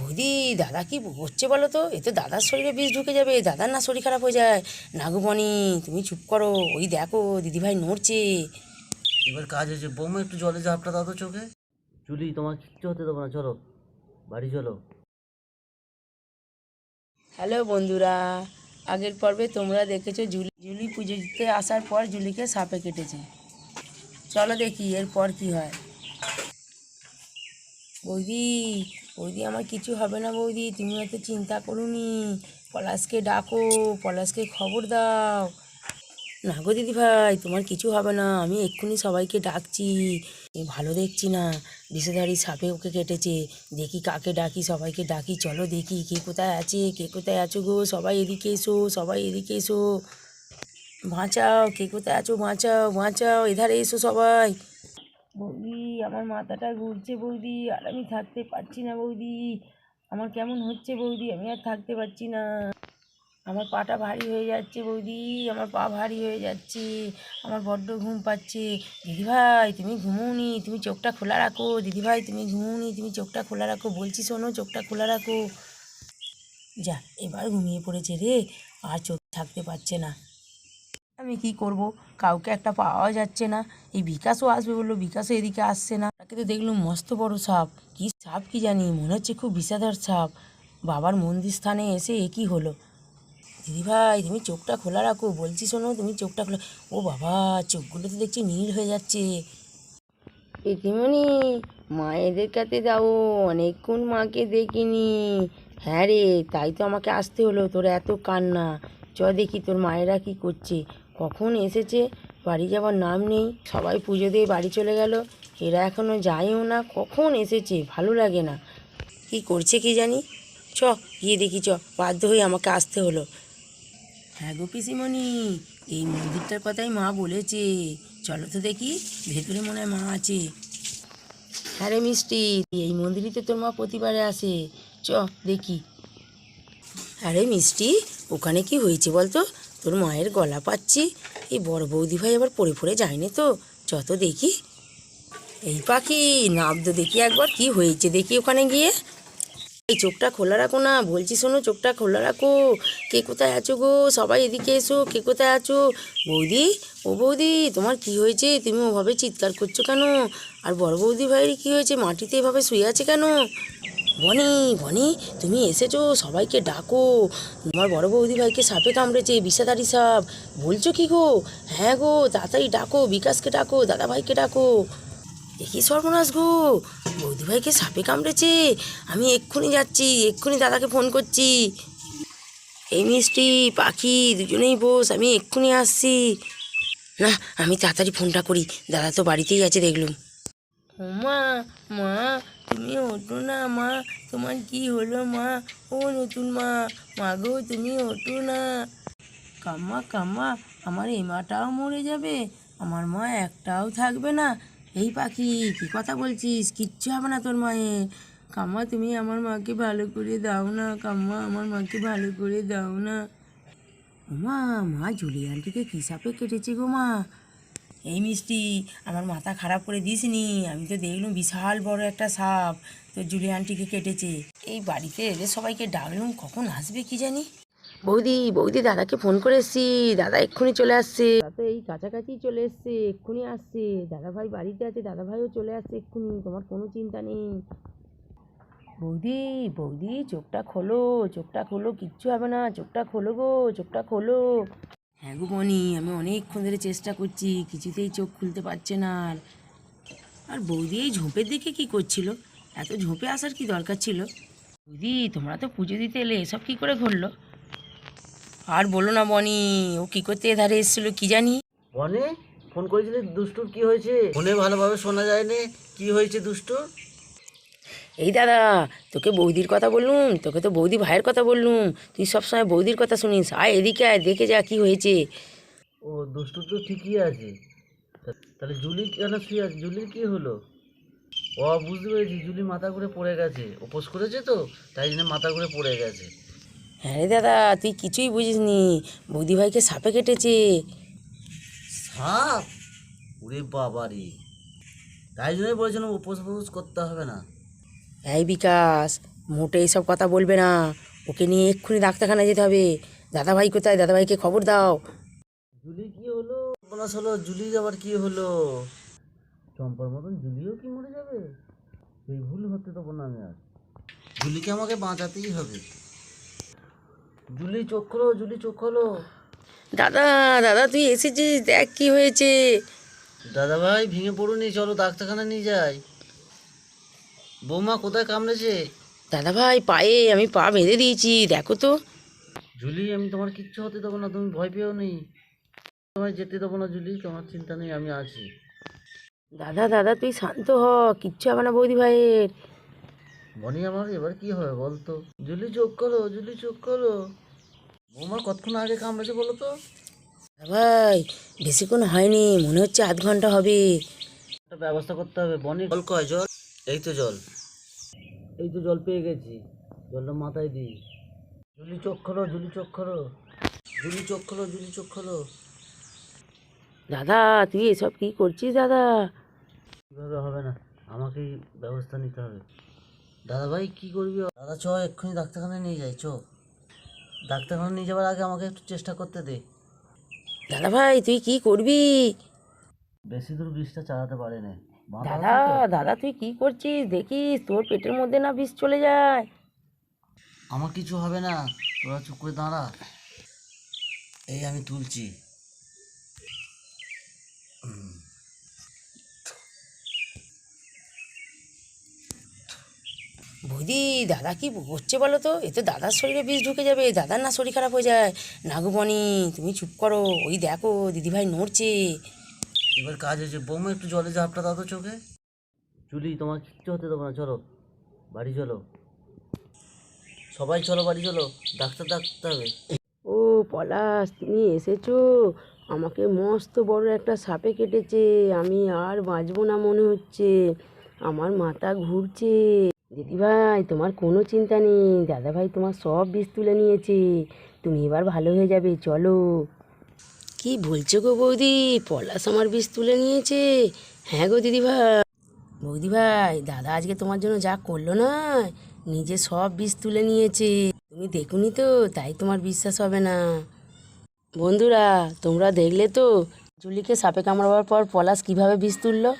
বৌদি দাদা কি হচ্ছে বলো তো? এ তো দাদার শরীরে বিষ ঢুকে যাবে দাদার না শরীর খারাপ হয়ে যায়। নাগুমণি তুমি চুপ করো ওই দেখো দিদিভাই নড়ছে। এবার কাজ হয়েছে। বৌমা একটু জলে ঝাপটা দাও তো চোখে। জুলি তোমার কিচ্ছু হতে দেবো না চলো বাড়ি চলো। হ্যালো বন্ধুরা আগের পর্বে তোমরা দেখেছ জুলি জুলি পুজো দিতে আসার পর জুলিকে সাপে কেটেছে। চলো দেখি এরপর কি হয়। বৌদি বৌদি, আমার কিছু হবে না বৌদি, তুমি এত চিন্তা করুনি। পলাশকে ডাকো, পলাশকে খবর দাও। না গো দিদি ভাই, তোমার কিছু হবে না, আমি এক্ষুনি সবাইকে ডাকছি। ভালো দেখছি না বিষধারী সাপে ওকে কেটেছে। দেখি কাকে ডাকি, সবাইকে ডাকি, চলো দেখি কে কোথায় আছে, কে কোথায় আছো গো, সবাই এদিকে এসো, সবাই এদিকে এসো। বাঁচাও, কে কোথায় আছো, বাঁচাও বাঁচাও, এধারে এসো সবাই। বৌদি, আমার মাথাটা ঘুরছে বৌদি, আর আমি থাকতে পারছি না বৌদি। আমার কেমন হচ্ছে বৌদি, আমি আর থাকতে পারছি না। আমার পাটা ভারী হয়ে যাচ্ছে বৌদি, আমার পা ভারী হয়ে যাচ্ছে, আমার বড্ড ঘুম পাচ্ছে। দিদিভাই, তুমি ঘুমোনি, তুমি চোখটা খোলা রাখো। দিদিভাই, তুমি ঘুমোনি, তুমি চোখটা খোলা রাখো। বলছি শোনো, চোখটা খোলা রাখো। যা, এবার ঘুমিয়ে পড়েছে রে, আর চোখ থাকতে পারছে না। আমি কি করব? কাউকে একটা পাওয়া যাচ্ছে না। এই বিকাশও আসবে বলল, বিকাশও এদিকে আসছে না। তাকে তো দেখলাম মস্ত বড় সাপ। কি সাপ কি জানি, মনে হচ্ছে খুব বিষাদর সাপ। বাবার মন্দির স্থানে এসে একই হলো? দিদিভাই তুমি চোখটা খোলা রাখো, বলছি শোনো, তুমি চোখটা খোলা। ও বাবা, চোখগুলো তো দেখছি নীল হয়ে যাচ্ছে। প্রীতিমণি মায়েদের কাছে যাও, অনেকক্ষণ মাকে দেখিনি। হ্যাঁ রে, তাই তো আমাকে আসতে হলো, তোর এত কান্না। চ দেখি তোর মায়েরা কি করছে। কখন এসেছে? বাড়ি যাওয়ার নাম নেই। সবাই পুজো দিয়ে বাড়ি চলে গেল। এরা এখনও যায়ও না। কখন এসেছে? ভালো লাগে না। কি করছে কি জানি? চ, গিয়ে দেখি চ। বাধ্য হয়ে আমাকে আসতে হলো। হ্যাঁ গো পিসিমণি, এই মন্দিরটার কথাই মা বলেছে। চলো তো দেখি, ভেতরে মনে হয় মা আছে। হ্যাঁ রে মিষ্টি, এই মন্দিরই তো তোর মা প্রতিবারে আসে। চ, দেখি। আরে মিষ্টি, ওখানে কি হয়েছে বলতো? তোর মায়ের গলা পাচ্ছি। এই বড় বৌদি ভাই আবার পড়ে পড়ে যায়নি তো। যত দেখি। এই পাখি নাবদো দেখি একবার কি হয়েছে দেখি ওখানে গিয়ে। এই চোখটা খোলা রাখো না, বলছি শোনো চোখটা খোলা রাখো। কে কোথায় আছো গো? সবাই এদিকে এসো, কে কোথায় আছো? বৌদি, ও বৌদি, তোমার কি হয়েছে? তুমি ওভাবে চিৎকার করছ কেন? আর বড় বৌদি ভাইয়ের কি হয়েছে? মাটিতে এভাবে শুয়ে আছে কেন? বনি বনি, তুমি এসেছ, সবাইকে ডাকো। তোমার বড় বৌদি ভাইকে সাপে কামড়েছে বিষাদারি সাপ। বলছো কি গো? হ্যাঁ গো, তাড়াতাড়ি ডাকো, বিকাশকে ডাকো, দাদা ভাইকে ডাকো। দেখি সর্বনাশ গো? বৌদি ভাইকে সাপে কামড়েছে? আমি এক্ষুনি যাচ্ছি, এক্ষুনি দাদাকে ফোন করছি। এই মিষ্টি, পাখি, দুজনেই বস, আমি এক্ষুনি আসছি। না, আমি তাড়াতাড়ি ফোনটা করি, দাদা তো বাড়িতেই আছে, দেখলুম। মা মা, তুমি ওঠো না মা, তোমার কি হলো মা? ও নতুন মা মা গো, তুমি ওঠো না। কাম্মা কাম্মা, আমার এই মাটাও মরে যাবে, আমার মা একটাও থাকবে না। এই পাখি, কি কথা বলছিস? কিচ্ছু হবে না তোর মায়ের। কাম্মা, তুমি আমার মাকে ভালো করে দাও না, কাম্মা, আমার মাকে ভালো করে দাও না। মা মা, জুলিয়ানটিকে কী সাপে কেটেছে গো মা? এই মিষ্টি আমার মাথা খারাপ করে দিসনি আমি তো দেখলুম বিশাল বড় একটা সাপ তো জুলিয়ানটিকে কেটেছে। এই বাড়িতে এদের সবাইকে ডাকলুম কখন আসবে কি জানি? বৌদি বৌদি দাদাকে ফোন করে এসছি দাদা এক্ষুনি চলে আসছে। দাদা এই কাছাকাছি চলে এসছে এক্ষুনি আসছে। দাদা ভাই বাড়িতে আছে দাদা ভাইও চলে আসছে এক্ষুনি তোমার কোনো চিন্তা নেই। বৌদি বৌদি চোখটা খোলো চোখটা খোলো কিচ্ছু হবে না চোখটা খোলো গো চোখটা খোলো। হ্যাঁ গো মনি আমি অনেকক্ষণ ধরে চেষ্টা করছি, কিছুতেই চোখ খুলতে পারছে না আর। আর বৌদি এই ঝোপের দিকে কি করছিল? এত ঝোপে আসার কি দরকার ছিল? বৌদি, তোমরা তো পুজো দিতে এলে এসব কি করে ঘটলো আর বলো না বনি ও কি করতে এধারে এসেছিল কি জানি? বনে ফোন করেছিলে দুষ্টুর কি হয়েছে? ফোনে ভালোভাবে শোনা যায়নি, কি হয়েছে দুষ্টুর? এই দাদা তোকে বৌদির কথা বললুম তোকে তো বৌদি ভাইয়ের কথা বললুম তুই সবসময় বৌদির কথা শুনিস আয় এদিকে আয় দেখে যা কি হয়েছে। ও দুষ্টুর তো ঠিকই আছে। তাহলে জুলি কেন শুয়ে আছে? জুলির কি হলো? ও বুঝতে পেরেছি জুলি মাথা ঘুরে পড়ে গেছে। উপোস করেছে তো তাই জন্য মাথা ঘুরে পড়ে গেছে। হ্যাঁ রে দাদা তুই কিছুই বুঝিসনি বৌদি ভাইকে সাপে কেটেছে। সাপ? ওরে বাবারে। তাই জন্যই বলেছিলাম উপোস উপোস করতে হবে না। এই বিকাশ মোটে এইসব কথা বলবে না। ওকে নিয়ে এক্ষুনি ডাক্তারখানায় যেতে হবে। দাদাভাই কোথায়? দাদাভাইকে খবর দাও। জুলি কি হলো? বলাস হলো। জুলির আবার কি হলো? চম্পার মতন জুলিও কি মরে যাবে? এই ভুল হতে দেবো না আমি আর। জুলিকে আমাকে বাঁচাতেই হবে। জুলি চোখ খোলো জুলি চোখ খোলো। দাদা দাদা তুই এসেছিস দেখ কি হয়েছে। দাদা ভাই ভেঙে পড়ুনি চলো ডাক্তারখানা নিয়ে যাই। বৌমা কোথায় কামড়েছে? দাদা ভাই পায়ে আমি পা বেঁধে দিয়েছি দেখো তো। জুলি আমি তোমার কিচ্ছু হতে দেবো না তুমি ভয় পেও নি। তোমায় যেতে দেবো না জুলি তোমার চিন্তা নেই আমি আছি। দাদা দাদা তুই শান্ত হ কিচ্ছু হবে না বৌদি ভাইয়ের। বনি আমার এবার কি হবে বলতো? জুলি চোখ করো জুলি চোখ করো। বৌমা কতক্ষণ আগে কামড়েছে বলো তো? ভাই বেশিক্ষণ হয়নি মনে হচ্ছে আধ ঘণ্টা হবে। একটা ব্যবস্থা করতে হবে। বনি জল কয়? জল? এই তো জল। এই তো জল পেয়ে গেছি। জলটা মাথায় দিই। জুলি খোলো জুলি খোলো জুলি খোলো জুলি খোলো দাদা তুই এসব কি করছিস দাদা? কীভাবে হবে না? আমাকেই ব্যবস্থা নিতে হবে। দাদা ভাই কী করবি? দাদা চ এক্ষুনি ডাক্তারখানায় নিয়ে যাই চ। ডাক্তারখানা নিয়ে যাওয়ার আগে আমাকে একটু চেষ্টা করতে দে। দাদা ভাই তুই কি করবি? বেশি দূর বিষটা চালাতে পারে না দাদা দাদা তুই কি করছিস? দেখিস তোর পেটের মধ্যে না বিষ চলে যায়। আমার কিছু হবে না। তোরা চুপ করে দাঁড়া। এই আমি তুলছি। বৌদি দাদা কি হচ্ছে বলো তো? এ তো দাদার শরীরে বিষ ঢুকে যাবে দাদার না শরীর খারাপ হয়ে যায়। নাগুবনি তুমি চুপ করো। ওই দেখো দিদিভাই নড়ছে। এবার কাজ হয়েছে। বৌমা একটু জলে ঝাপটা দাও তো চোখে। চুলি তোমার কিচ্ছু হতে দেবো না চলো। বাড়ি চলো। সবাই চলো বাড়ি চলো। ডাক্তার ডাকতে হবে। ও পলাশ তুমি এসেছ? আমাকে মস্ত বড় একটা সাপে কেটেছে। আমি আর বাঁচবো না মনে হচ্ছে। আমার মাথা ঘুরছে। দিদিভাই তোমার কোনো চিন্তা নেই। দাদাভাই তোমার সব বিষ তুলে নিয়েছে। তুমি এবার ভালো হয়ে যাবে চলো। কি বলছো গো বৌদি? পলাশ আমার বিষ তুলে নিয়েছে। হ্যাঁ গো দিদিভাই। বৌদি ভাই দাদা আজকে তোমার জন্য যা করল না, নিজে সব বিষ তুলে নিয়েছে। তুমি দেখুনি তো, তাই তোমার বিশ্বাস হবে না। বন্ধুরা, তোমরা দেখলে তো জুলিকে সাপে কামড়াবার পর পলাশ কীভাবে বিষ তুললো?